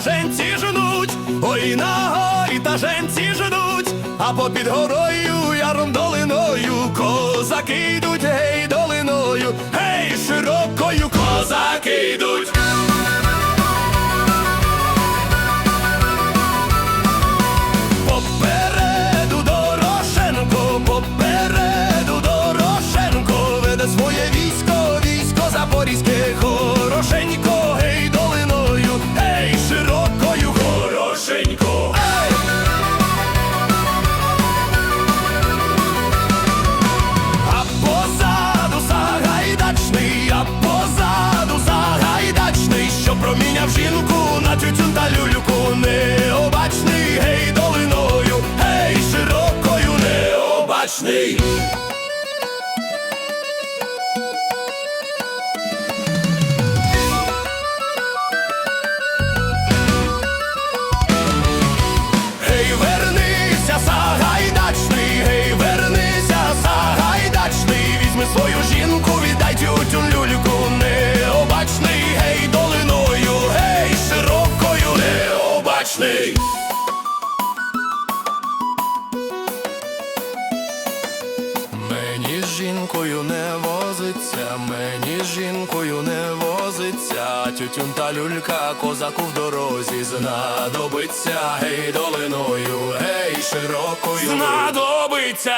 женці жнуть, ой, на горі та женці жнуть, а попід горою яром долиною козаки йдуть, жінку на тютюн та люльку необачний, гей, долиною, гей, широкою необачний. Необачний. Мені з жінкою не возиться, мені з жінкою не возиться, тютюн та люлька козаку в дорозі знадобиться, гей, долиною, гей, широкою знадобиться.